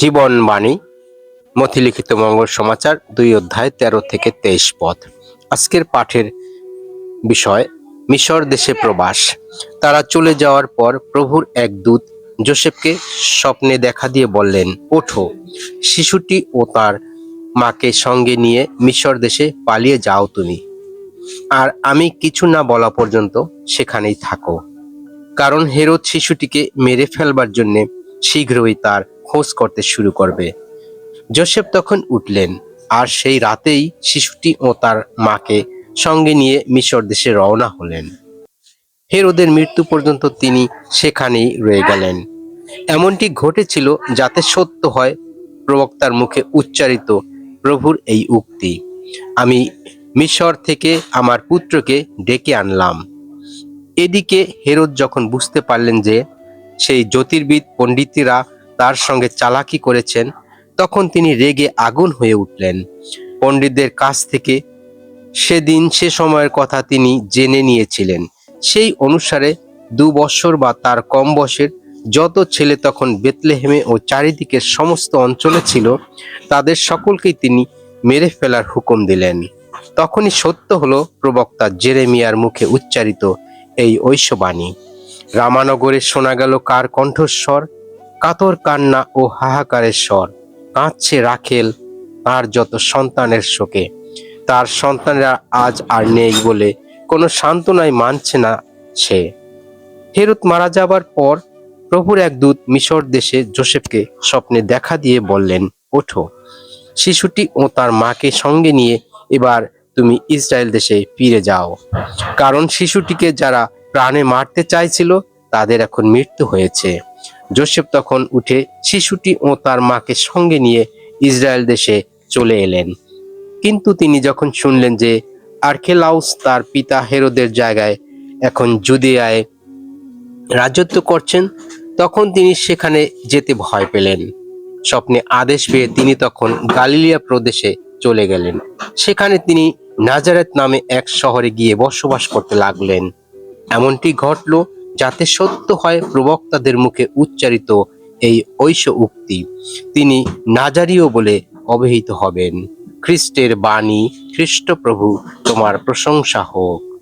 জীবনবাণী, মথিলিখিত মঙ্গল সমাচার, দুই অধ্যায়, তেরো থেকে তেইশ পদ আজকের পাঠের বিষয়, মিশর দেশে প্রবাস। তারা চলে যাওয়ার পর প্রভুর এক দূত জোসেফকে স্বপ্নে দেখা দিয়ে বললেন, ওঠো। শিশুটি ও তার মাকে সঙ্গে নিয়ে মিশর দেশে পালিয়ে যাও তুমি। আর আমি কিছু না বলা পর্যন্ত সেখানেই থাকো। কারণ হেরোদ শিশুটিকে মেরে ফেলবার জন্যে শীঘ্রই তার খোঁজ করতে শুরু করবে। জোসেফ তখন উঠলেন, আর সেই রাতেই শিশুটি ও তার মাকে সঙ্গে নিয়ে মিশর দেশে রওনা হলেন। হেরোদের মৃত্যু পর্যন্ত তিনি সেখানেই রয়ে গেলেন। এমনটি ঘটেছিল যাতে সত্য হয়, প্রবক্তার মুখে উচ্চারিত প্রভুর এই উক্তি, আমি মিশর থেকে আমার পুত্রকে ডেকে আনলাম। এদিকে হেরোদ যখন বুঝতে পারলেন যে সেই জ্যোতির্বিদ পণ্ডিতেরা তার সঙ্গে চালাকি করেছেন, তখন তিনি রেগে আগুন হয়ে উঠলেন। পণ্ডিতদের কাছ থেকে সেদিন সে সময়ের কথা তিনি জেনে নিয়েছিলেন। সেই অনুসারে দু বছর বা তার কম বয়সের যত ছেলে তখন বেতলেহেমে ও চারিদিকের সমস্ত অঞ্চলে ছিল, তাদের সকলকেই তিনি মেরে ফেলার হুকুম দিলেন। তখনই সত্য হলো প্রবক্তা জেরেমিয়ার মুখে উচ্চারিত এই ঐশ্ববাণী রামানগরে শোনা গেল কার কণ্ঠস্বর? কাতর কান্না ও হাহাকারের স্বর। কাঁদছে রাখেল তার যত সন্তানের শোকে। তার সন্তানরা আজ আর নেই বলে কোনো সান্ত্বনায় মানছে না সে। হেরুত মারা যাবার পর প্রভুর এক দূত মিশর দেশে জোসেফকে স্বপ্নে দেখা দিয়ে বললেন, ওঠো। শিশুটি ও তার মাকে সঙ্গে নিয়ে এবার তুমি ইসরায়েল দেশে ফিরে যাও। কারণ শিশুটিকে যারা প্রাণে মারতে চাইছিল, তাদের এখন মৃত্যু হয়েছে। জোসেফ তখন উঠে শিশুটি ও তার মাকে সঙ্গে নিয়ে ইসরায়েল দেশে চলে এলেন। কিন্তু তিনি যখন শুনলেন যে আর্কেলাউস তার পিতা হেরোদের জায়গায় এখন জুদিয়ায় রাজত্ব করছেন, তখন তিনি সেখানে যেতে ভয় পেলেন। স্বপ্নে আদেশ পেয়ে তিনি তখন গালিলিয়া প্রদেশে চলে গেলেন। সেখানে তিনি নাজারেত নামে এক শহরে গিয়ে বসবাস করতে লাগলেন। এমনটি ঘটল যাতে সত্য হয় প্রবক্তাদের মুখে উচ্চারিত এই ঐশ উক্তি তিনি নাজারীয় বলে অবহিত হবেন। খ্রিস্টের বাণী, খ্রিস্টপ্রভু, তোমার প্রশংসা হোক।